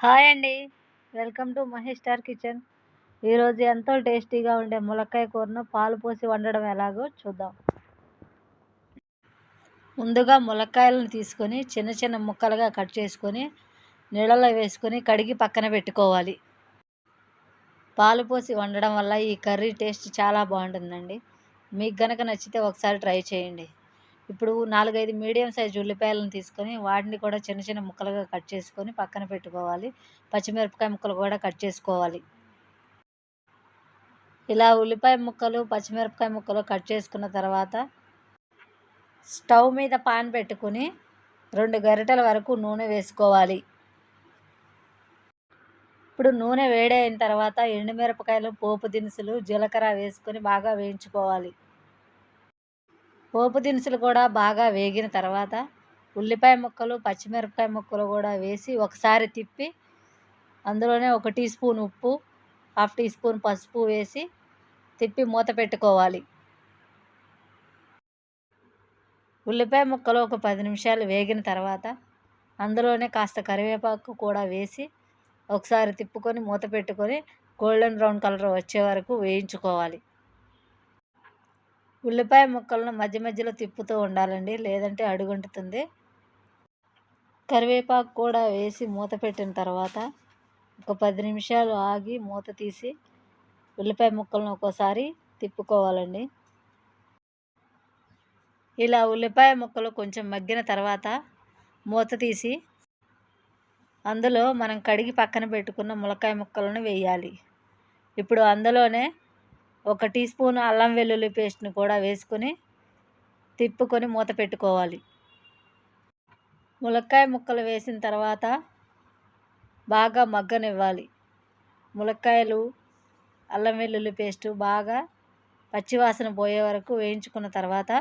Hi అండి. Welcome to Mahesh star kitchen. ఈరోజు ఎంతో టేస్టీగా ఉండే ములక్కాయ కూరను పాలు పోసి వండడం ఎలాగో చూద్దాం. ముందుగా ములక్కాయలను తీసుకొని చిన్న చిన్న ముక్కలుగా కట్ చేసుకొని నీళ్ళలో వేసుకొని కడిగి పక్కన పెట్టుకోవాలి. పాలు పోసి వండడం వల్ల ఈ కర్రీ టేస్ట్ చాలా బాగుంటుందండి. మీకు గనక నచ్చితే ఒకసారి ట్రై చేయండి. ఇప్పుడు నాలుగైదు మీడియం సైజు ఉల్లిపాయలను తీసుకొని వాటిని కూడా చిన్న చిన్న ముక్కలుగా కట్ చేసుకొని పక్కన పెట్టుకోవాలి. పచ్చిమిరపకాయ ముక్కలు కూడా కట్ చేసుకోవాలి. ఇలా ఉల్లిపాయ ముక్కలు పచ్చిమిరపకాయ ముక్కలు కట్ చేసుకున్న తర్వాత స్టవ్ మీద పాన్ పెట్టుకుని రెండు గరిటెల వరకు నూనె వేసుకోవాలి. ఇప్పుడు నూనె వేడైన తర్వాత ఎండుమిరపకాయలు పోపు దినుసులు జీలకర్ర వేసుకొని బాగా వేయించుకోవాలి. పోపు దినుసులు కూడా బాగా వేగిన తర్వాత ఉల్లిపాయ ముక్కలు పచ్చిమిరపకాయ ముక్కలు కూడా వేసి ఒకసారి తిప్పి అందులోనే ఒక టీ స్పూన్ ఉప్పు హాఫ్ టీ స్పూన్ పసుపు వేసి తిప్పి మూత పెట్టుకోవాలి. ఉల్లిపాయ ముక్కలు ఒక పది నిమిషాలు వేగిన తర్వాత అందులోనే కాస్త కరివేపాకు కూడా వేసి ఒకసారి తిప్పుకొని మూత పెట్టుకొని గోల్డెన్ బ్రౌన్ కలర్ వచ్చే వరకు వేయించుకోవాలి. ఉల్లిపాయ ముక్కలను మధ్య మధ్యలో తిప్పుతూ ఉండాలండి లేదంటే అడుగుంటుతుంది. కరివేపాకు కూడా వేసి మూత పెట్టిన తర్వాత ఒక పది నిమిషాలు ఆగి మూత తీసి ఉల్లిపాయ ముక్కలను ఒక్కోసారి తిప్పుకోవాలండి. ఇలా ఉల్లిపాయ ముక్కలు కొంచెం మగ్గిన తర్వాత మూత తీసి అందులో మనం కడిగి పక్కన పెట్టుకున్న ములక్కాయ ముక్కలను వేయాలి. ఇప్పుడు అందులోనే ఒక టీ స్పూన్ అల్లం వెల్లుల్లి పేస్ట్ని కూడా వేసుకొని తిప్పుకొని మూత పెట్టుకోవాలి. ములక్కాయ ముక్కలు వేసిన తర్వాత బాగా మగ్గనివ్వాలి. ములక్కాయలు అల్లం వెల్లుల్లి పేస్టు బాగా పచ్చివాసన పోయే వరకు వేయించుకున్న తర్వాత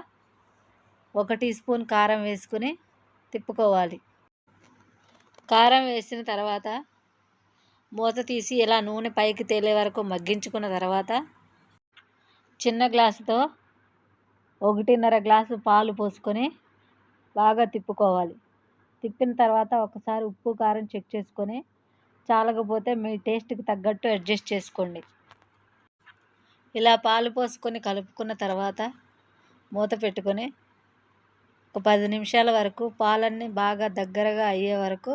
ఒక టీ స్పూన్ కారం వేసుకుని తిప్పుకోవాలి. కారం వేసిన తర్వాత మూత తీసి ఇలా నూనె పైకి తేలే వరకు మగ్గించుకున్న తర్వాత చిన్న గ్లాసుతో ఒకటిన్నర గ్లాసు పాలు పోసుకొని బాగా తిప్పుకోవాలి. తిప్పిన తర్వాత ఒకసారి ఉప్పు కారం చెక్ చేసుకొని చాలకపోతే మీ టేస్ట్కి తగ్గట్టు అడ్జస్ట్ చేసుకోండి. ఇలా పాలు పోసుకొని కలుపుకున్న తర్వాత మూత పెట్టుకొని ఒక పది నిమిషాల వరకు పాలన్నీ బాగా దగ్గరగా అయ్యే వరకు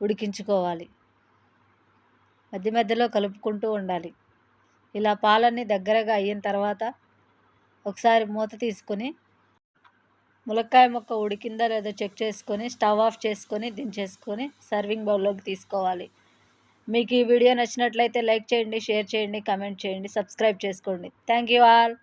ఉడికించుకోవాలి. మధ్య మధ్యలో కలుపుకుంటూ ఉండాలి. ఇలా పాలన్నీ దగ్గరగా అయిన తర్వాత ఒకసారి మూత తీసుకొని ములక్కాయ మొక్క ఉడికిందా లేదో చెక్ చేసుకొని స్టవ్ ఆఫ్ చేసుకొని దించేసుకొని సర్వింగ్ బౌల్లోకి తీసుకోవాలి. మీకు ఈ వీడియో నచ్చినట్లయితే లైక్ చేయండి షేర్ చేయండి కమెంట్ చేయండి సబ్స్క్రైబ్ చేసుకోండి. Thank you all.